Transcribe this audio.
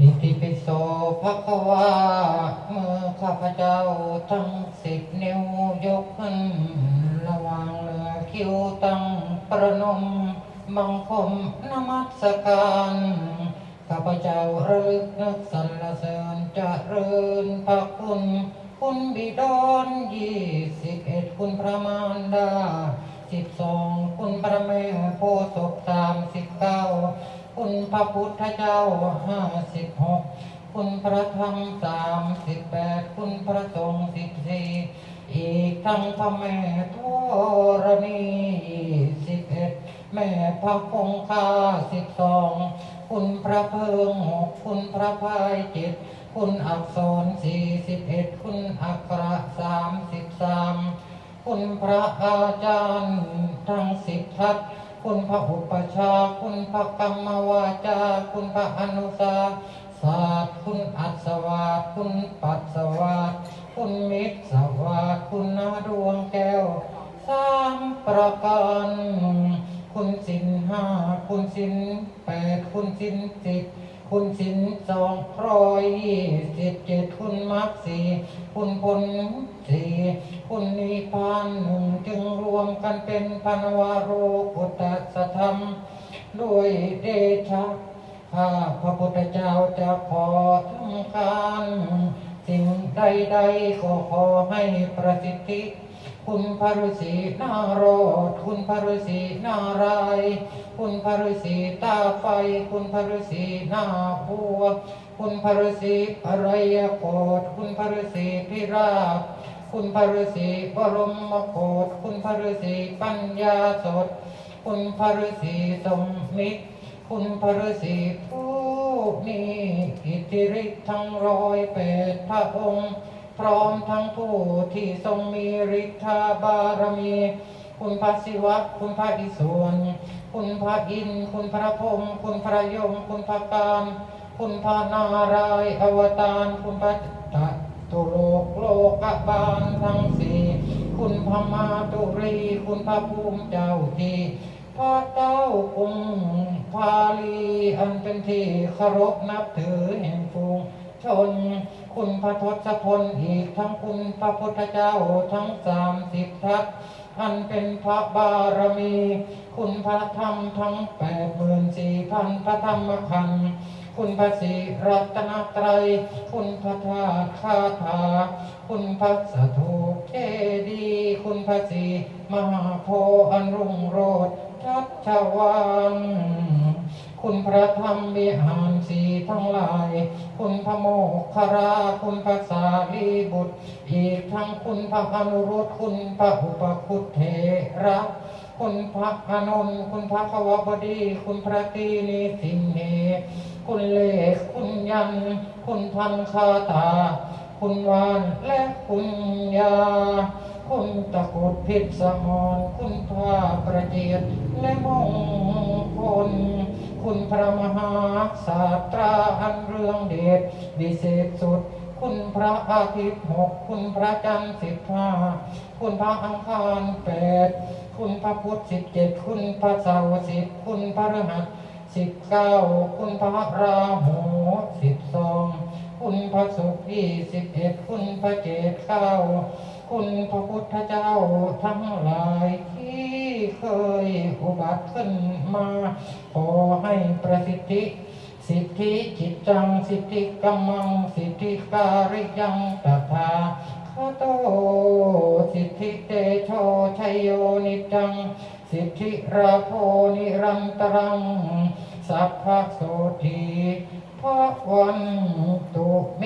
อิติปิโสภะคะวาเมื่อข้าพเจ้าทั้งสิบนิ้วยกขึ้น ระว่างเหนือคิ้วตั้งประนมบังคมนมัสการข้าพเจ้าระลึกนึกสรรเสริญเริญพระคุณ คุณบิดอนยี่สิบเอ็ดคุณพระมารดาสิบสองคุณพระแม่โพธิ์ศพสามสิบเก้า คุณพระพุทธเจ้าห้าสิบหกคุณพระธรรมสามสิบแปดคุณพระสงฆ์สิบสี่อีกทั้งพระแม่ธรณีสิบเอ็ดแม่พระคงคาสิบสองคุณพระเพิงหกคุณพระพายเจ็ดคุณอักษรสี่สิบเอ็ดคุณอักระสามสิบสามคุณพระอาจารย์ทั้งสิบทัศน์ คุณพระอุปชฌาย์คุณพระกรรมวาจา คุณพระอนุสาสาสตร์คุณอัศวาคุณปัสวาคุณมิตรสวาคุณนาดวงแก้วสามประการคุณสินห้าคุณสินแปดคุณสินสิบ คุณสินสองร้อยยี่สิบเจ็ดคุณมรรคสี่คุณพลสี่คุณนิพพานหนึ่งจึงรวมกันเป็นพันวโรกุตสธรรม ด้วยเดชะข้าพระพุทธเจ้าจะขอทำการ สิ่งใดๆก็ขอให้ประสิทธิ คุณพระฤาษีนารอดคุณพระฤาษีนารายคุณพระฤาษีตาไฟ คุณพระฤาษีนาบัว คุณพระฤาษีอรยโกฏคุณพระฤาษีพิราบคุณพระฤาษีบรมโกฏคุณพระฤาษีปัญญาสด คุณพระฤาษีสมมิตรคุณพระฤาษีผู้มีอิทธิฤทธิ์ทั้งร้อยแปดพระองค์ พร้อมทั้งผู้ที่ทรงมีฤทธาบารมี คุณพระศิวะ คุณพระอิศวรคุณพระอิน คุณพระพรมคุณพระยม คุณพระการ คุณพระนารายณ์อวตาร คุณพระตะตุโลกโลกบาลทั้งสี่คุณพระมาตุรี คุณพระภูมิเจ้าที่พระเจ้ากรุงพาลีอันเป็นที่เคารพนับถือแห่งฟูง ชน คุณพระทศพลอีกทั้งคุณพระพุทธเจ้าทั้งสามสิบทัศอันเป็นพระบารมี คุณพระธรรมทั้งแปดหมื่นสี่พันพระธรรมขันธ์คุณพระศรีรัตนตรัย คุณพระธาตุคาถา คุณพระสถูปเจดี คุณพระศรีมหาโพธิ์อันรุ่งโรจน์ชัชวาน คุณพระธรรมวิหารสีทั้งหลาย คุณพระโมคครา คุณพระสารีบุตร อีกทั้งคุณพระอนุรุตคุณพระอุปคุตเถระคุณพระอานนท์คุณพระขวบดี คุณพระตีนิสิงเหคุณเลขคุณยัน คุณพันคาตา คุณวานและคุณยา คุณตะกุดพิษสมรคุณพระประเจียดและมงคลคุณพระมหาศาสตราอันเรืองเดชวิเศษสุด คุณพระอาทิตย์หกคุณพระจันทร์สิบห้าคุณพระอังคารแปดคุณพระพุธสิบเจ็ดคุณพระเสาร์สิบคุณพระฤหัสสิบเก้าคุณพระราหูสิบสองคุณพระศุกร์ยี่สิบเอ็ดคุณพระเจตเก้า คุณพระพุทธเจ้าทั้งหลายที่เคยอุบัติขึ้นมา ขอให้ประสิทธิ สิทธิจิตจัง สิทธิกัมมัง สิทธิการิยังตถาคโต สิทธิเตโชชัยโยนิจัง สิทธิราโพนิรันตรัง สัพพะโสทีพระวันตุเม